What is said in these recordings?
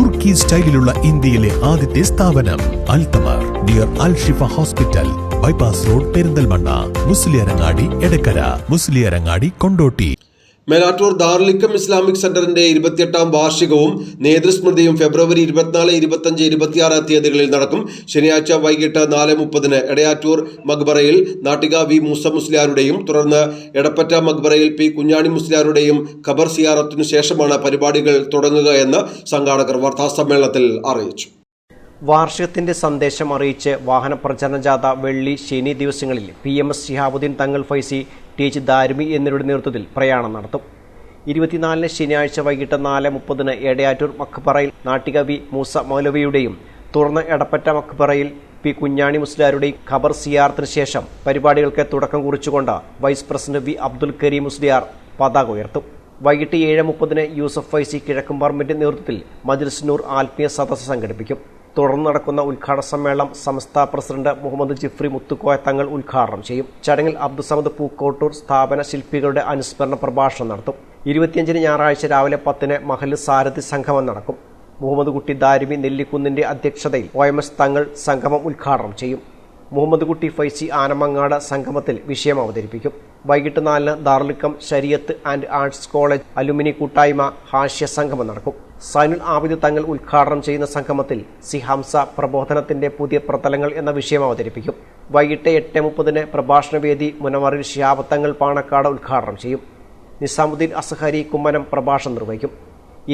തുർക്കി സ്റ്റൈലിലുള്ള ഇന്ത്യയിലെ ആദ്യത്തെ സ്ഥാപനം Althamar near Al Shifa hospital bypass road Perinthalmanna Musliyarangadi Edakkara Musliyarangadi Kondotty. Melattur ദാർലിക്കം Islamic സെന്ററിന്റെ ഇരുപത്തിയെട്ടാം വാർഷികവും നേതൃസ്മൃതിയും ഫെബ്രുവരി ഇരുപത്തിനാല് ഇരുപത്തഞ്ച് ഇരുപത്തിയാറ് തീയതികളിൽ നടക്കും. ശനിയാഴ്ച വൈകിട്ട് നാല് മുപ്പതിന് എടയാറ്റൂർ മക്ബറയിൽ നാട്ടിക വി മൂസ മുസ്ലിയാരുടെയും തുടർന്ന് എടപ്പറ്റ മക്ബറയിൽ പി കുഞ്ഞാണി മുസ്ലിയാരുടെയും ഖബർ സിയാറത്തിനു ശേഷമാണ് പരിപാടികൾ തുടങ്ങുക എന്ന് സംഘാടകർ വാർത്താസമ്മേളനത്തിൽ അറിയിച്ചു. വാർഷികത്തിന്റെ സന്ദേശം അറിയിച്ച് വാഹന പ്രചരണ ജാഥ വെള്ളി ശനി ദിവസങ്ങളിൽ പി എം എസ് ശിഹാബുദ്ദീൻ തങ്ങൾ ഫൈസി ടി എച്ച് ദാരുമി എന്നിവരുടെ നേതൃത്വത്തിൽ പ്രയാണം നടത്തും. ഇരുപത്തിനാലിന് ശനിയാഴ്ച വൈകിട്ട് നാല് മുപ്പതിന് എടയാറ്റൂർ മക്ബറയിൽ നാട്ടികവി മൂസ മൗലവിയുടെയും തുടർന്ന് എടപ്പറ്റ മക്ബറയിൽ പി കുഞ്ഞാണി മുസ്ലിയാരുടെയും ഖബർ സിയാർത്തിന് ശേഷം പരിപാടികൾക്ക് തുടക്കം കുറിച്ചുകൊണ്ട് vice president V Abdul Karim Musliyar പതാക ഉയർത്തും. വൈകിട്ട് ഏഴ് മുപ്പതിന് യൂസഫ് ഫൈസി കിഴക്കുംപറമ്പിന്റെ നേതൃത്വത്തിൽ മജ്ലിസ് നൂർ ആത്മീയ സദസ്സ് സംഘടിപ്പിക്കും. തുടർന്ന് നടക്കുന്ന ഉദ്ഘാടന സമ്മേളനം സംസ്ഥാന പ്രസിഡന്റ് മുഹമ്മദ് ജിഫ്രി മുത്തുക്കോയ തങ്ങൾ ഉദ്ഘാടനം ചെയ്യും. ചടങ്ങിൽ അബ്ദുസമദ് പൂക്കോട്ടൂർ സ്ഥാപന ശില്പികളുടെ അനുസ്മരണ പ്രഭാഷണം നടത്തും. ഇരുപത്തിയഞ്ചിന് ഞായറാഴ്ച രാവിലെ പത്തിന് മഹൽ സാരഥി സംഗമം നടക്കും. മുഹമ്മദ് കുട്ടി ദാരിമി നെല്ലിക്കുന്നിന്റെ അധ്യക്ഷതയിൽ ഒ എം എസ് തങ്ങൾ സംഗമം ഉദ്ഘാടനം ചെയ്യും. മുഹമ്മദ് കുട്ടി ഫൈസി ആനമങ്ങാട് സംഗമത്തിൽ വിഷയം അവതരിപ്പിക്കും. വൈകിട്ട് നാലിന് ദാർലിക്കം ശരിയത്ത് ആൻഡ് ആർട്സ് കോളേജ് അലുമിനി കൂട്ടായ്മ ഹാഷ്യ സംഗമം നടക്കും. സൈനുൽ ആബിദ് തങ്ങൾ ഉദ്ഘാടനം ചെയ്യുന്ന സംഗമത്തിൽ സിഹംസ പ്രബോധനത്തിന്റെ പുതിയ പ്രതലങ്ങൾ എന്ന വിഷയം അവതരിപ്പിക്കും. വൈകിട്ട് എട്ട് മുപ്പതിന് പ്രഭാഷണവേദി മുനവറിൽ ശിഹാബത്തങ്ങൾ പാണക്കാട് ഉദ്ഘാടനം ചെയ്യും. നിസാമുദ്ദീൻ അസഹരി കുമ്മനം പ്രഭാഷണം നിർവഹിക്കും.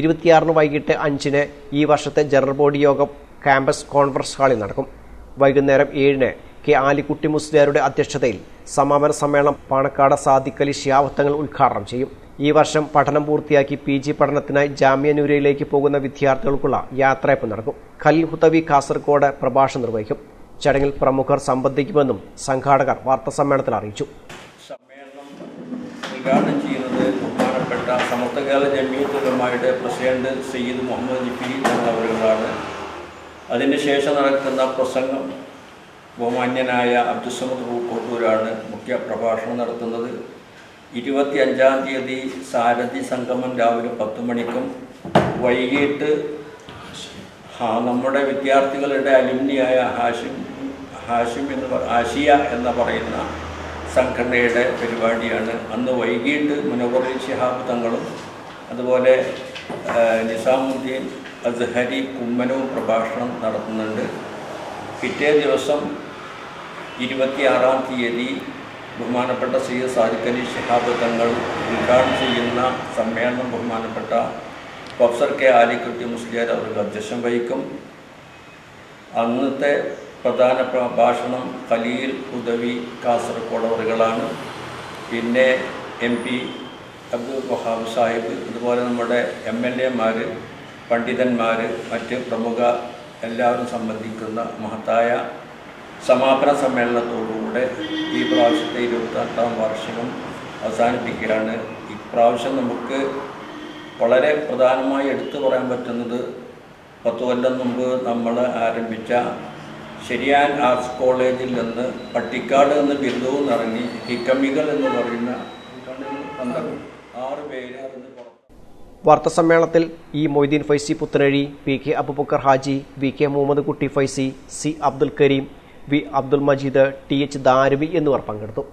ഇരുപത്തിയാറിന് വൈകിട്ട് അഞ്ചിന് ഈ വർഷത്തെ ജനറൽ ബോഡി യോഗം ക്യാമ്പസ് കോൺഫറൻസ് ഹാളിൽ നടക്കും. വൈകുന്നേരം ഏഴിന് കെ ആലിക്കുട്ടി മുസ്ലിയാരുടെ അധ്യക്ഷതയിൽ സമാപന സമ്മേളനം പാണക്കാട് സാദിഖലി ശിയാവത്തങ്ങൾ ഉദ്ഘാടനം ചെയ്യും. ഈ വർഷം പഠനം പൂർത്തിയാക്കി പി ജി പഠനത്തിനായി ജാമ്യ നൂരയിലേക്ക് പോകുന്ന വിദ്യാർത്ഥികൾക്കുള്ള യാത്രയപ്പ് നടക്കും. ഖലീൽ ഹുത്തവി കാസർഗോഡ് പ്രഭാഷണം നിർവഹിക്കും. ചടങ്ങിൽ പ്രമുഖർ സംബന്ധിക്കുമെന്നും സംഘാടകർ വാർത്താസമ്മേളനത്തിൽ അറിയിച്ചു. സമ്മേളനം ഉദ്ഘാടനം ചെയ്യുന്നത് ബഹുമാനപ്പെട്ട സമർത്ഥകാല ജമിയത്തുലമായുടെ പ്രസിഡന്റ് സയ്യിദ് മുഹമ്മദ് ജിഫി എന്നവരുകളാണ്. അതിന് ശേഷം നടക്കുന്ന പ്രസംഗം ബഹുമാന്യനായ അബ്ദുസമദ് കോട്ടൂരാണ് മുഖ്യ പ്രഭാഷണം നടത്തുന്നത്. ഇരുപത്തി അഞ്ചാം തീയതി സാരഥി സംഗമം രാവിലെ പത്ത് മണിക്കും വൈകിട്ട് നമ്മുടെ വിദ്യാർത്ഥികളുടെ അലുമിനിയായ ഹാഷിം ഹാഷിം എന്ന് പറ ആശിയ എന്ന് പറയുന്ന സംഘടനയുടെ പരിപാടിയാണ്. അന്ന് വൈകിട്ട് മുനവറിൽ ഷിഹാബ് തങ്ങളും അതുപോലെ നിസാമുദ്ദീൻ അസ്ഹരി കുമ്മനവും പ്രഭാഷണം നടത്തുന്നുണ്ട്. പിറ്റേ ദിവസം ഇരുപത്തിയാറാം തീയതി ബഹുമാനപ്പെട്ട സി എസ് അലി ശിഹാബ് തങ്ങൾ ഉദ്ഘാടനം ചെയ്യുന്ന സമ്മേളനം ബഹുമാനപ്പെട്ട പ്രൊഫസർ കെ ആലിക്കുട്ടി മുസ്ലിയാർ അവർക്ക് അധ്യക്ഷം വഹിക്കും. അന്നത്തെ പ്രധാന പ്രഭാഷണം ഖലീൽ ഉദവി കാസർഗോഡ് അവറുകളാണ്. പിന്നെ എം പി അബ്ദുൽ വഹാബ് സാഹിബ് അതുപോലെ നമ്മുടെ എം എൽ എമാർ പണ്ഡിതന്മാർ മറ്റ് പ്രമുഖ എല്ലാവരും സംബന്ധിക്കുന്ന മഹത്തായ സമാപന സമ്മേളനത്തോടുകൂടെ ഈ പ്രാവശ്യത്തെ ഇരുപത്തെട്ടാം വാർഷികം അവസാനിപ്പിക്കുകയാണ്. ഇപ്രാവശ്യം നമുക്ക് വളരെ പ്രധാനമായി എടുത്തു പറയാൻ പറ്റുന്നത് പത്ത് കൊല്ലം മുമ്പ് നമ്മൾ ആരംഭിച്ച ശരിയാൻ ആർട്സ് കോളേജിൽ നിന്ന് പട്ടിക്കാട് എന്ന് ബിരുദവും ഇറങ്ങി ഹിക്കമികൾ എന്ന് പറയുന്ന ആറ് പേര് വാർത്താസമ്മേളനത്തിൽ E Moideen Faizy Puthanazhi P K Abubakar Haji V K Muhammad Kutty Faizy C Abdul Kareem V Abdul Majeed T H Daravi എന്നിവർ പങ്കെടുത്തു